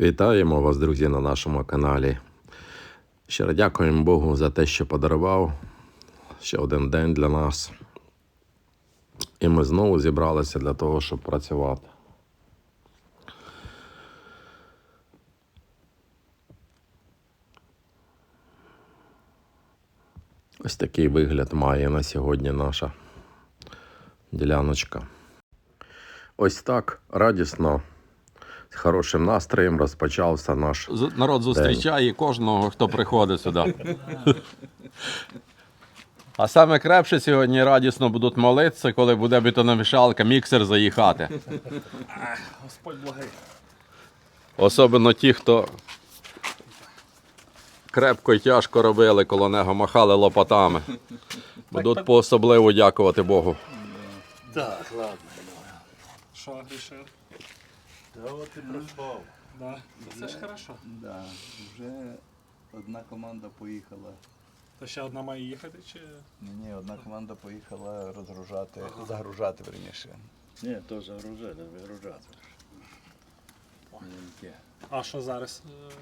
Вітаємо вас, друзі, на нашому каналі. Щиро дякуємо Богу за те, що подарував ще один день для нас. І ми знову зібралися для того, щоб працювати. Ось такий вигляд має на сьогодні наша діляночка. Ось так радісно, з хорошим настроєм розпочався наш Народ зустрічає кожного, хто приходить сюди. А саме крепше сьогодні радісно будуть молитися, коли буде бетономішалка, міксер заїхати. Господь благий. Особливо ті, хто крепко і тяжко робили коло нього, махали лопатами. Будуть по-особливо дякувати Богу. Так, ладно. Що грішив? Та от і проспав. Да. Та Це ж хорошо. Да. Вже одна команда поїхала. То ще одна має їхати чи. Ні, ні, одна команда поїхала розгружати, загружати верніше. Ні, то загружати, вигружати. Ні, А що зараз? Е,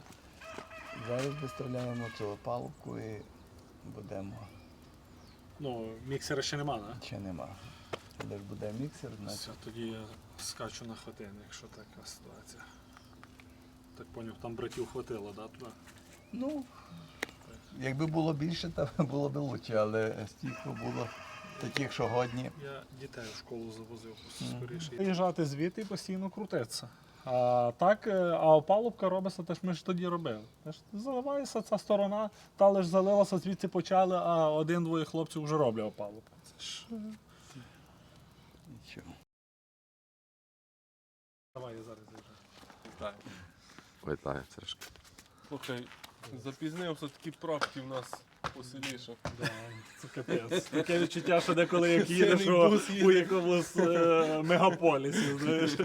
Зараз доставляємо цю палку і будемо. Ну, міксера ще нема, да? Ще нема. Коли ж буде міксер, Все, тоді я скачу на хатин, якщо така ситуація. Так поняв, там братів хватило, да, туди? ну, якби було більше, то було б краще, але стільки було таких, що годні. Я дітей в школу завозив скоріше. Виїжджати звідти і постійно крутиться. А так, е, а опалубка робиться, теж ми ж тоді робили. Теж заливається ця сторона, та лиш залилася, звідси почали, а один-двоє хлопців вже роблять опалубку. Це ж. е, Нічого. Давай я зараз зайду. Вітаю, Сережка. Слухай, запізнився такі пробки в нас по селі, що Да, Це капець. Таке відчуття, що деколи як їдеш у якомусь е, мегаполісі, знаєш.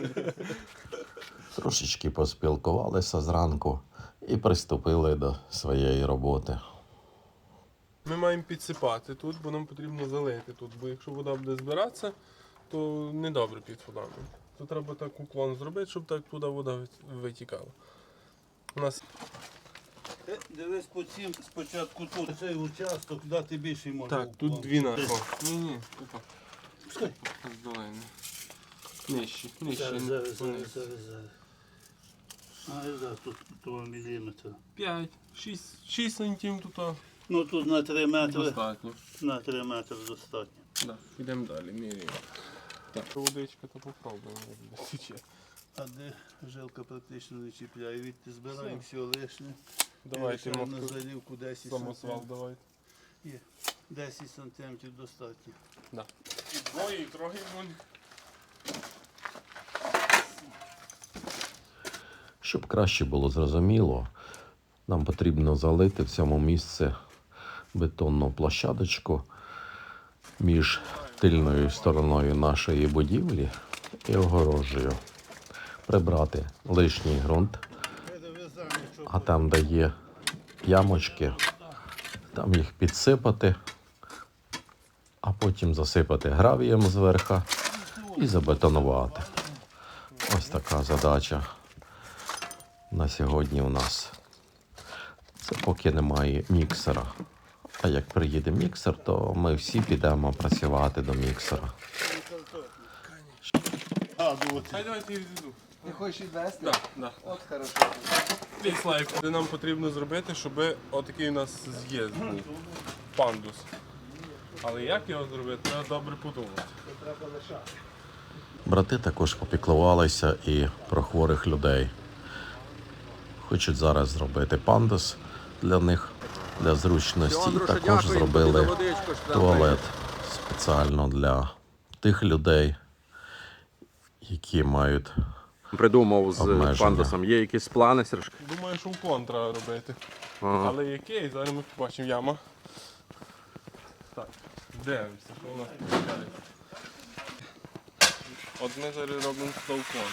Трошечки поспілкувалися зранку і приступили до своєї роботи. ми маємо підсипати тут, бо нам потрібно залити тут, бо якщо вода буде збиратися, то недобре під фундамент. То треба так уклон зробити, щоб так туди вода витікала. У нас Е, Дивись по цим спочатку тут цей участок, куди ти більше може. так, тут дві на. Ні, ні, тут. Пускай. Здолені. Нижче, нижче. Зараз, зараз, зараз, зараз, зараз. А, зараз тут того міліметра. 5, 6, 6 сантиметрів тут Ну тут на 3 метри, достатньо. на 3 метри достатньо. Да, йдемо далі, міряємо. Так, водичка, то попробуємо. тече. А де жилка практично не чіпляє, відти збираємо все лишнє. Давайте на залівку 10 Самосвал сантиметрів. давайте. 10 сантиметрів достатньо. І Двоє, трохи вон. Щоб краще було зрозуміло, нам потрібно залити в цьому місці бетонну площадочку між тильною стороною нашої будівлі і огорожею. Прибрати лишній ґрунт, а там, де є ямочки, там їх підсипати, а потім засипати гравієм зверху і забетонувати. Ось така задача на сьогодні у нас. Це поки немає міксера. А як приїде міксер, то ми всі підемо працювати до міксера. Хай давайте я відведу. Ти хочеш відвести? Так, так. От хорошо. Де нам потрібно зробити, щоб отакий у нас з'їзд був. Пандус. Але як його зробити, треба добре подумати. Брати також попіклувалися і про хворих людей. Хочуть зараз зробити пандус для них для зручності. І також зробили туалет спеціально для тих людей, які мають Придумав з Обмеження. пандусом. Є якісь плани, Сережка? Думаю, що уклон треба робити. Ага. Але який? Зараз ми побачимо яма. Так, дивимося, що у нас виходить. От ми зараз робимо уклон.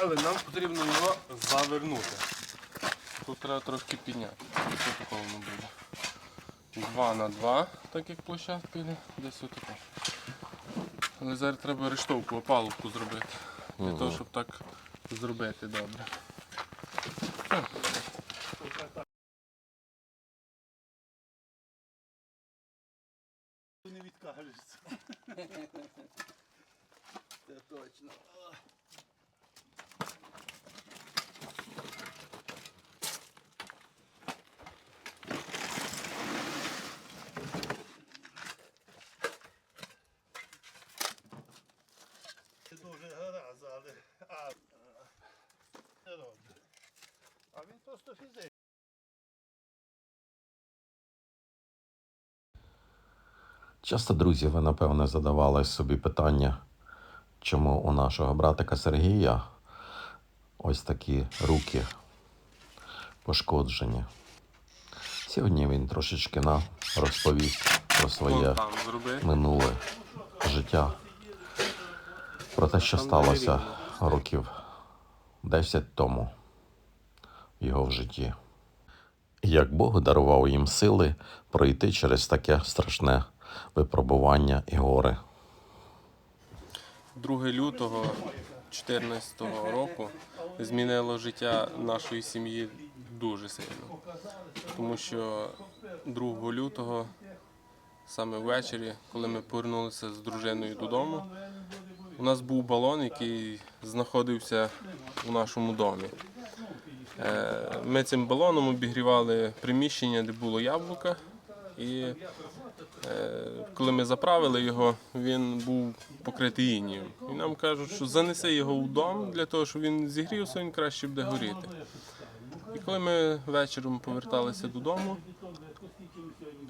Але нам потрібно його завернути. Тут треба трошки підняти. Ось такого не буде. 2 на 2, так як площадка піде, десь отако. Але зараз треба рештовку, опалубку зробити. Для того, щоб так зробити добре. закінчиться. Це точно. Це дуже гаразд, але а, не робить. А він просто фізично. Часто, друзі, ви напевне задавали собі питання, чому у нашого братика Сергія ось такі руки пошкоджені. Сьогодні він трошечки нам розповість про своє минуле життя, про те, що сталося років 10 тому в його в житті. Як Бог дарував їм сили пройти через таке страшне випробування і горе. 2 лютого 2014 року змінило життя нашої сім'ї дуже сильно. Тому що 2 лютого, саме ввечері, коли ми повернулися з дружиною додому, у нас був балон, який знаходився у нашому домі. Е, Ми цим балоном обігрівали приміщення, де було яблука. І коли ми заправили його, він був покритий інієм. І нам кажуть, що занеси його в дом для того, щоб він зігрівся, він краще буде горіти. І коли ми вечором поверталися додому,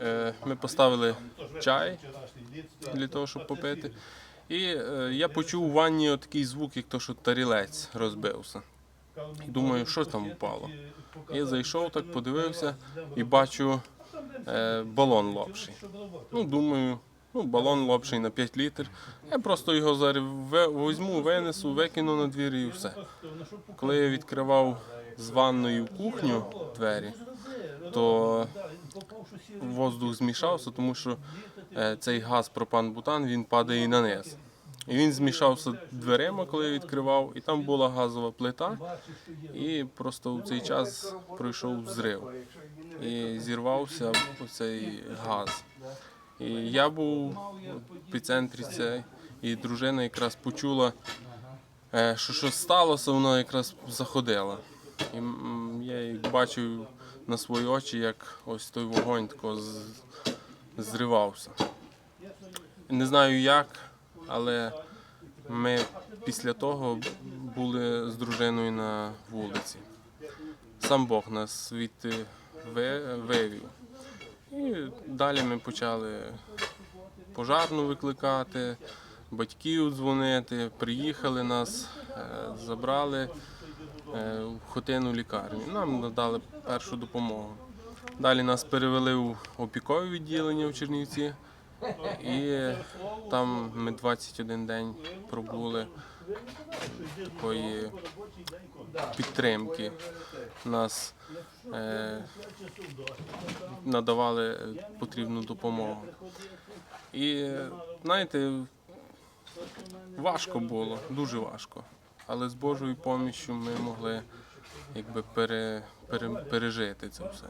е, ми поставили чай для того, щоб попити. І е, я почув у ванні такий звук, як то, що тарілець розбився. Думаю, що там впало. Я зайшов так, подивився і бачу е, балон лопший. Ну, думаю, ну, балон лопший на 5 літрів. Я просто його зараз візьму, винесу, викину на двір і все. Коли я відкривав з ванною кухню двері, то воздух змішався, тому що е, цей газ пропан-бутан він падає на низ. І він змішався дверима, коли я відкривав, і там була газова плита, і просто в цей час пройшов взрив. І зірвався оцей газ. І я був в епіцентрі цей, і дружина якраз почула, е, що щось сталося, вона якраз заходила. І я бачив на свої очі, як ось той вогонь тако зривався. Не знаю як, але ми після того були з дружиною на вулиці. Сам Бог нас звідти вивів. І далі ми почали пожарну викликати, батьків дзвонити, приїхали нас, е, забрали е, в хотину лікарню. Нам надали першу допомогу. Далі нас перевели в опікове відділення в Чернівці. І там ми 21 день пробули такої підтримки. Нас е, надавали потрібну допомогу. І знаєте, важко було, дуже важко. Але з Божою поміччю ми могли якби пере, пере, пережити це все.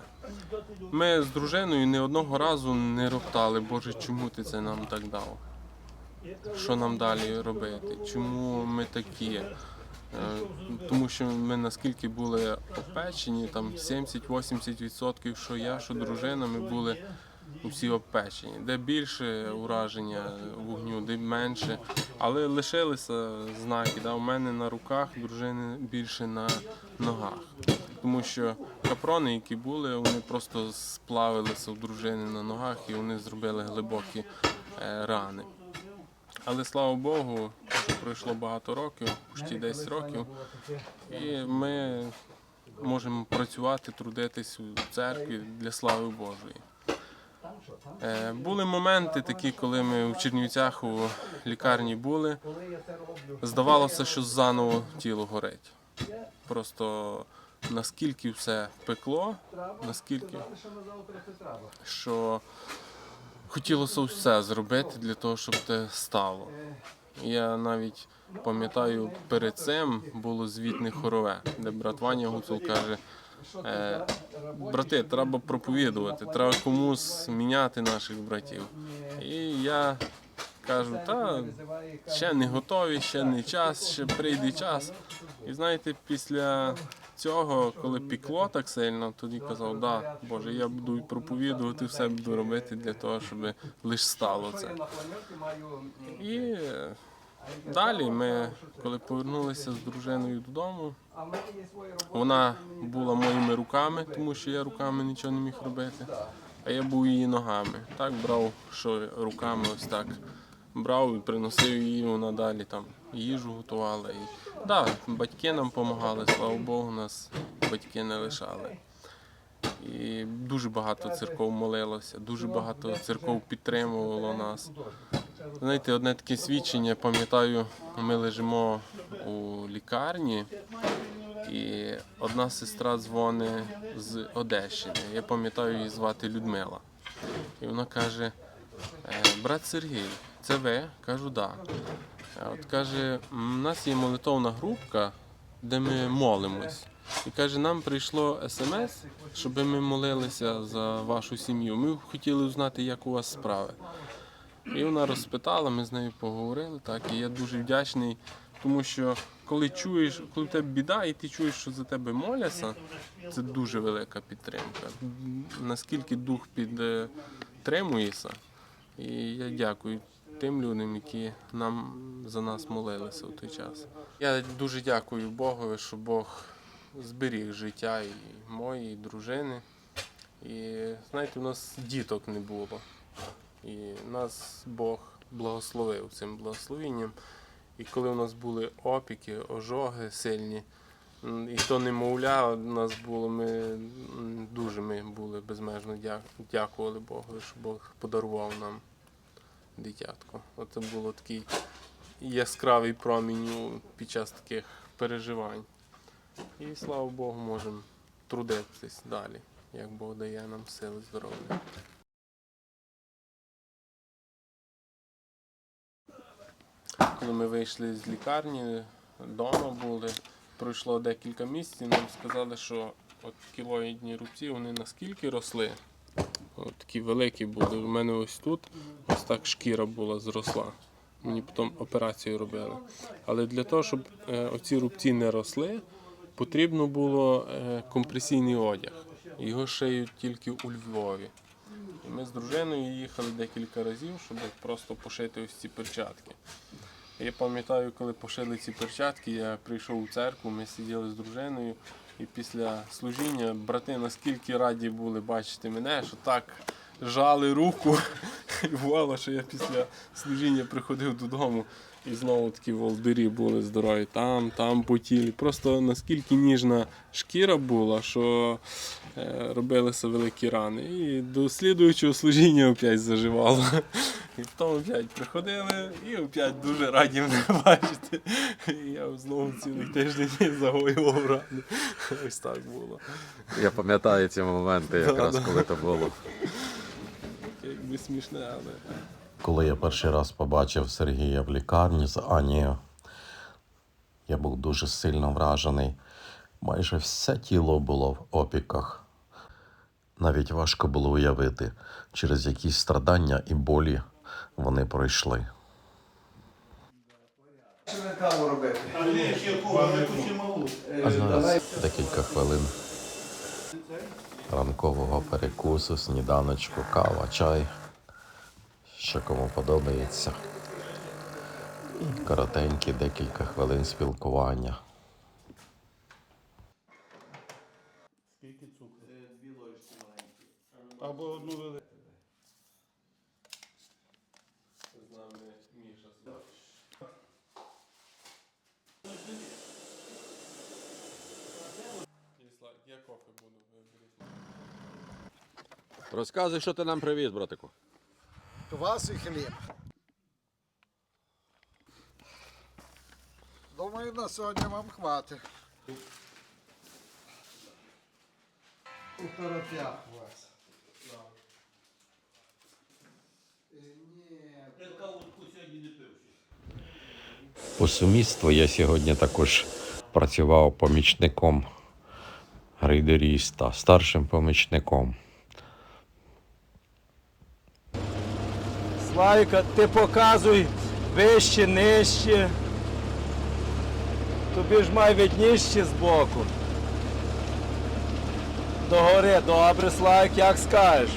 Ми з дружиною не одного разу не роптали, Боже, чому ти це нам так дав? Що нам далі робити? Чому ми такі? Е, Тому що ми наскільки були опечені, там 70-80%, що я, що дружина, ми були всі обпечені. Де більше ураження вогню, де менше. Але лишилися знаки. Да? У мене на руках, дружини більше на ногах. Тому що капрони, які були, вони просто сплавилися у дружини на ногах і вони зробили глибокі е, рани. Але слава Богу, що пройшло багато років, почти 10 років, і ми можемо працювати, трудитись у церкві для слави Божої. Е, Були моменти такі, коли ми в Чернівцях у лікарні були. Здавалося, що заново тіло горить. Просто наскільки все пекло, наскільки що хотілося все зробити для того, щоб те стало. Я навіть пам'ятаю, перед цим було звітне хорове, де брат Ваня Гуцул каже: брати, треба проповідувати, треба комусь міняти наших братів. І я кажуть, та ще не готові, ще не час, ще прийде час. І знаєте, після цього, коли пікло так сильно, тоді казав, да, Боже, я буду проповідувати, все буду робити для того, щоб лише стало це. І е, далі ми, коли повернулися з дружиною додому, вона була моїми руками, тому що я руками нічого не міг робити. А я був її ногами. Так брав, що руками ось так брав і приносив її, вона далі там їжу готувала. І, да, батьки нам допомагали, слава Богу, нас батьки не лишали. І дуже багато церков молилося, дуже багато церков підтримувало нас. Знаєте, одне таке свідчення, пам'ятаю, ми лежимо у лікарні, і одна сестра дзвонить з Одещини. Я пам'ятаю, її звати Людмила. І вона каже: «Е, брат Сергій, це ви? Кажу, да. От каже, у нас є молитовна групка, де ми молимось. І каже, нам прийшло смс, щоб ми молилися за вашу сім'ю. Ми хотіли узнати, як у вас справи. І вона розпитала, ми з нею поговорили. Так, і я дуже вдячний, тому що коли чуєш, коли в тебе біда, і ти чуєш, що за тебе моляться, це дуже велика підтримка. Наскільки дух підтримується. І я дякую тим людям, які нам за нас молилися в той час. Я дуже дякую Богу, що Бог зберіг життя і моєї, і дружини. І знаєте, у нас діток не було. І нас Бог благословив цим благословенням. І коли у нас були опіки, ожоги сильні, і то немовля у нас було, ми дуже ми були безмежно дякували Богу, що Бог подарував нам дитятко. Оце було такий яскравий промінь під час таких переживань. І слава Богу, можемо трудитись далі, як Бог дає нам сили здоров'я. Коли ми вийшли з лікарні, вдома були, пройшло декілька місяців, нам сказали, що от кілоїдні рубці вони наскільки росли, от такі великі були. У мене ось тут ось так шкіра була зросла. Мені потім операцію робили. Але для того, щоб е, оці рубці не росли, потрібно було е, компресійний одяг. Його шиють тільки у Львові. І ми з дружиною їхали декілька разів, щоб просто пошити ось ці перчатки. Я пам'ятаю, коли пошили ці перчатки, я прийшов у церкву, ми сиділи з дружиною, і після служіння брати наскільки раді були бачити мене, що так жали руку. І бувало, що я після служіння приходив додому і знову такі волдирі були здорові, там, там по тілі. Просто наскільки ніжна шкіра була, що е, робилися великі рани. І до слідуючого служіння опять заживало. І потім опять приходили і опять дуже раді мене бачити. І я знову цілий тиждень загоював рани. Ось так було. Я пам'ятаю ці моменти, якраз коли то було. Якби смішне, але. Коли я перший раз побачив Сергія в лікарні з Анією, я був дуже сильно вражений. Майже все тіло було в опіках. Навіть важко було уявити, через які страдання і болі вони пройшли. Декілька хвилин ранкового перекусу, сніданочку, кава, чай, що кому подобається. І коротенькі декілька хвилин спілкування. Скільки цукру? Маленькі. Або одну велику. З нами Міша. Я кофе буду виберіть. Розказуй, що ти нам привіз, братику. Квас і хліб. Думаю, на сьогодні вам хватить. У торопях у вас. Ні, По сумісству я сьогодні також працював помічником грейдеріста, старшим помічником. Славіка, ти показуй вище, нижче. Тобі ж має видніще збоку. Догори, добре, Славік, як скажеш.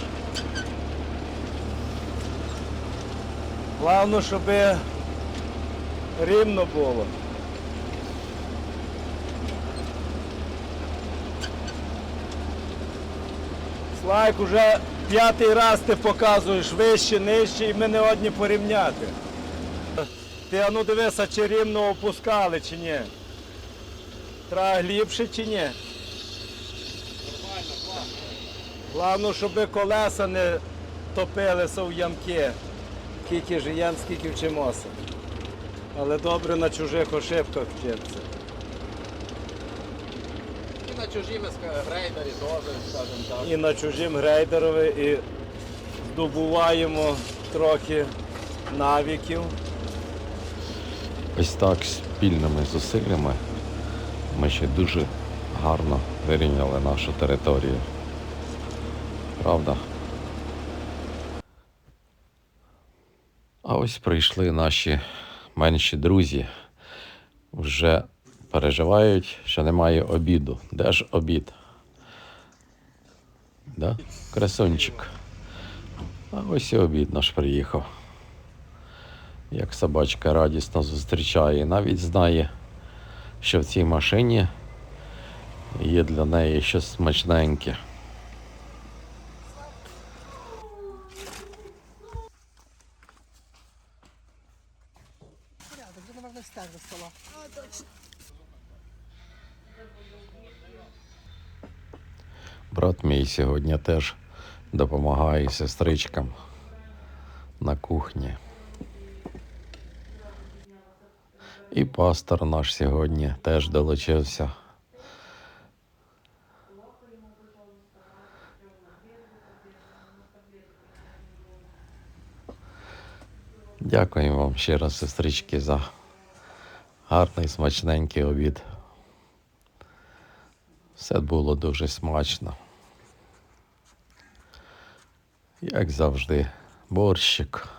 Головне, щоб рівно було. Слайк, уже п'ятий раз ти показуєш вище, нижче і ми не одні порівняти. Ти а ну дивися, чи рівно опускали, чи ні. Треба глибше чи ні? Головне, щоб колеса не топилися в ямки. Скільки ж ям, скільки вчимося. Але добре на чужих ошибках вчитися. На чужі грейдері теж, скажімо так. і на чужім грейдерові, і здобуваємо трохи навиків. Ось так спільними зусиллями ми ще дуже гарно вирівняли нашу територію. Правда? А ось прийшли наші менші друзі. Вже переживають, що немає обіду. Де ж обід? Да? Красунчик. А ось і обід наш приїхав як собачка радісно зустрічає. Навіть знає, що в цій машині є для неї щось смачненьке. Брат мій сьогодні теж допомагає сестричкам на кухні. І пастор наш сьогодні теж долучився. Дякуємо вам ще раз, сестрички, за гарний смачненький обід. Все було дуже смачно. Як завжди, борщик.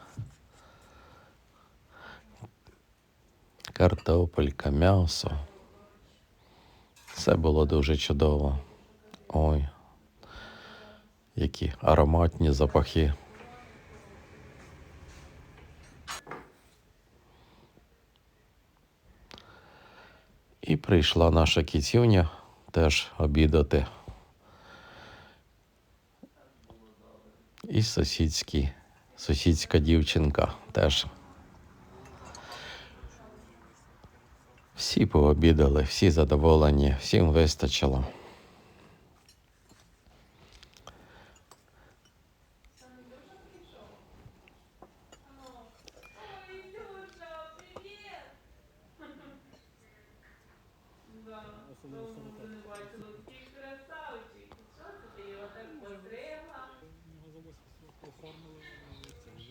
картопелька, м'ясо. Все було дуже чудово. Ой, які ароматні запахи. І прийшла наша кіцюня теж обідати. І сусідські, сусідська дівчинка теж Всі пообідали, всі задоволені, всім вистачило.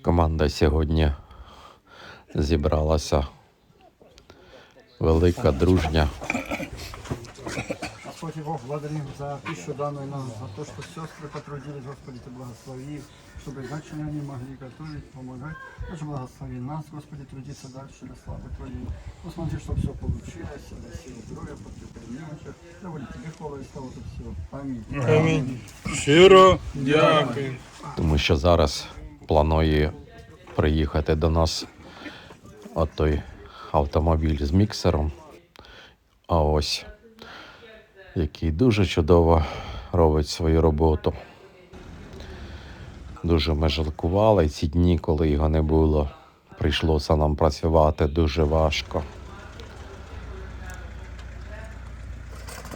Команда сьогодні зібралася велика, дружня. Господи Бог, благодарим за пищу данную нам, за то, что сестры потрудились, Господи, Ты благослови, чтобы иначе они могли готовить, помогать. Тоже благослови нас, Господи, трудиться дальше для славы Твоей. Посмотри, чтобы все получилось, для силы здоровья, подкрепления немощах. Довольно Тебе хвала и слава за все. Аминь. Амінь. Щиро дякую. тому що зараз планує приїхати до нас от той автомобіль з міксером. А ось який дуже чудово робить свою роботу. Дуже ми жалкували ці дні, коли його не було. Прийшлося нам працювати дуже важко.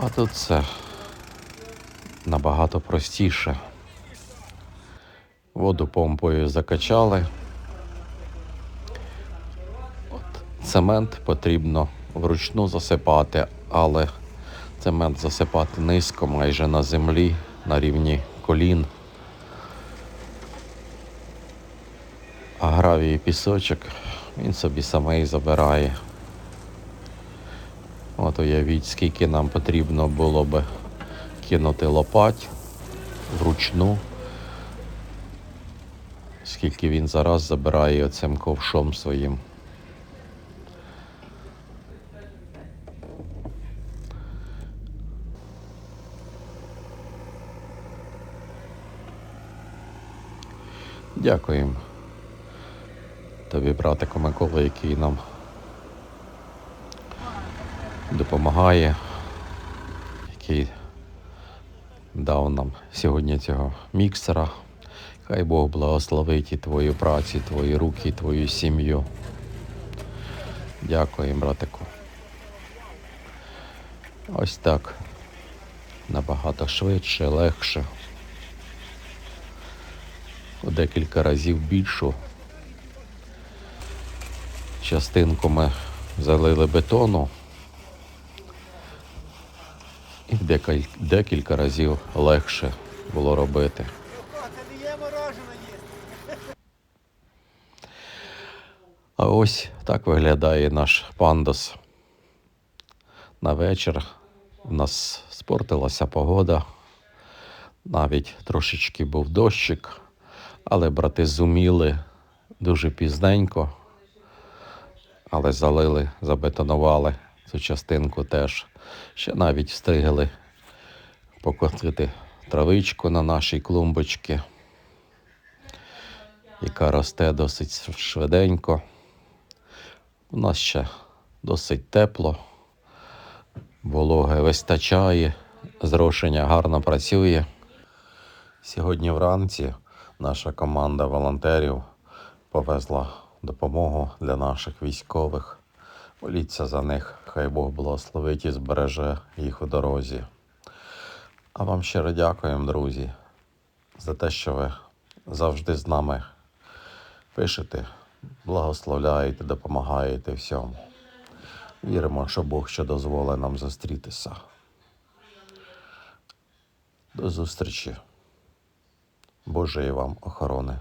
А тут це набагато простіше. Воду помпою закачали. От цемент потрібно вручну засипати, але цемент засипати низько, майже на землі, на рівні колін. А гравій пісочок він собі самий забирає. От уявіть, скільки нам потрібно було би кинути лопать вручну скільки він зараз забирає оцим ковшом своїм. Дякуємо тобі, братику Микола, який нам допомагає, який дав нам сьогодні цього міксера. Хай Бог благословить і твою працю, і твої руки, і твою сім'ю. Дякую, братику. Ось так. Набагато швидше, легше. У декілька разів більшу. Частинку ми залили бетону. І декіль- декілька разів легше було робити. А ось так виглядає наш пандус. На вечір в нас спортилася погода. Навіть трошечки був дощик, але брати зуміли дуже пізненько, але залили, забетонували цю частинку теж. Ще навіть встигли покотити травичку на нашій клумбочці, яка росте досить швиденько. У нас ще досить тепло, вологи вистачає, зрошення гарно працює. Сьогодні вранці наша команда волонтерів повезла допомогу для наших військових. Моліться за них, хай Бог благословить і збереже їх у дорозі. А вам щиро дякуємо, друзі, за те, що ви завжди з нами пишете, благословляєте, допомагаєте всьому. Віримо, що Бог ще дозволить нам зустрітися. До зустрічі. Божої вам охорони.